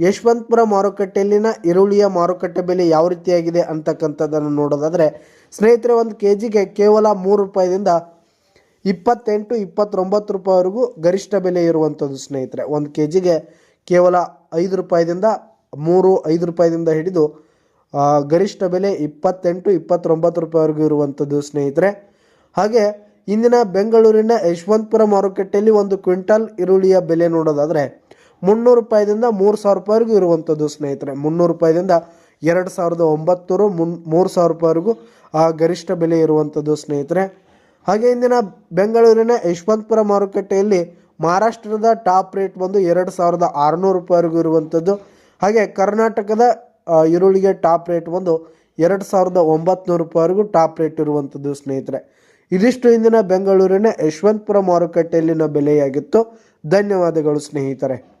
ಯಶವಂತಪುರ ಮಾರುಕಟ್ಟೆಯಲ್ಲಿನ ಈರುಳ್ಳಿಯ ಮಾರುಕಟ್ಟೆ ಬೆಲೆ ಯಾವ ರೀತಿಯಾಗಿದೆ ಅಂತಕ್ಕಂಥದ್ದನ್ನು ನೋಡೋದಾದರೆ, ಸ್ನೇಹಿತರೆ, ಒಂದು ಕೆ ಜಿಗೆ ಕೇವಲ ಮೂರು ರೂಪಾಯಿದಿಂದ ಇಪ್ಪತ್ತೆಂಟು, ಇಪ್ಪತ್ತೊಂಬತ್ತು ರೂಪಾಯಿವರೆಗೂ ಗರಿಷ್ಠ ಬೆಲೆ ಇರುವಂಥದ್ದು ಸ್ನೇಹಿತರೆ. ಒಂದು ಕೆ ಜಿಗೆ ಕೇವಲ ಐದು ರೂಪಾಯಿದಿಂದ ಮೂರು, ಐದು ರೂಪಾಯಿದಿಂದ ಹಿಡಿದು ಗರಿಷ್ಠ ಬೆಲೆ ಇಪ್ಪತ್ತೆಂಟು, ಇಪ್ಪತ್ತೊಂಬತ್ತು ರೂಪಾಯಿವರೆಗೂ ಇರುವಂಥದ್ದು ಸ್ನೇಹಿತರೆ. ಹಾಗೆ ಇಂದಿನ ಬೆಂಗಳೂರಿನ ಯಶವಂತಪುರ ಮಾರುಕಟ್ಟೆಯಲ್ಲಿ ಒಂದು ಕ್ವಿಂಟಲ್ ಈರುಳ್ಳಿಯ ಬೆಲೆ ನೋಡೋದಾದರೆ ಮುನ್ನೂರು ರೂಪಾಯಿದಿಂದ ಮೂರು ಸಾವಿರ ರೂಪಾಯಿವರೆಗೂ ಇರುವಂಥದ್ದು ಸ್ನೇಹಿತರೆ. ಮುನ್ನೂರು ರೂಪಾಯಿದಿಂದ ಎರಡು ಸಾವಿರದ ಒಂಬತ್ತರು ಮುನ್, ಮೂರು ಸಾವಿರ ರೂಪಾಯಿವರೆಗೂ ಆ ಗರಿಷ್ಠ ಬೆಲೆ ಇರುವಂಥದ್ದು ಸ್ನೇಹಿತರೆ. ಹಾಗೆ ಇಂದಿನ ಬೆಂಗಳೂರಿನ ಯಶವಂತಪುರ ಮಾರುಕಟ್ಟೆಯಲ್ಲಿ ಮಹಾರಾಷ್ಟ್ರದ ಟಾಪ್ ರೇಟ್ ಬಂದು ಎರಡು ಸಾವಿರದ ಆರುನೂರು ರೂಪಾಯಿವರೆಗೂ ಇರುವಂಥದ್ದು. ಹಾಗೆ ಕರ್ನಾಟಕದ ಈರುಳ್ಳಿಗೆ ಟಾಪ್ ರೇಟ್ ಬಂದು ಎರಡು ಸಾವಿರದ ಒಂಬತ್ತು ರೂಪಾಯಿವರೆಗೂ ಟಾಪ್ ರೇಟ್ ಇರುವಂಥದ್ದು ಸ್ನೇಹಿತರೆ. ಇದಿಷ್ಟು ಇಂದಿನ ಬೆಂಗಳೂರಿನ ಯಶವಂತಪುರ ಮಾರುಕಟ್ಟೆಯಲ್ಲಿನ ಬೆಲೆಯಾಗಿತ್ತು. ಧನ್ಯವಾದಗಳು ಸ್ನೇಹಿತರೆ.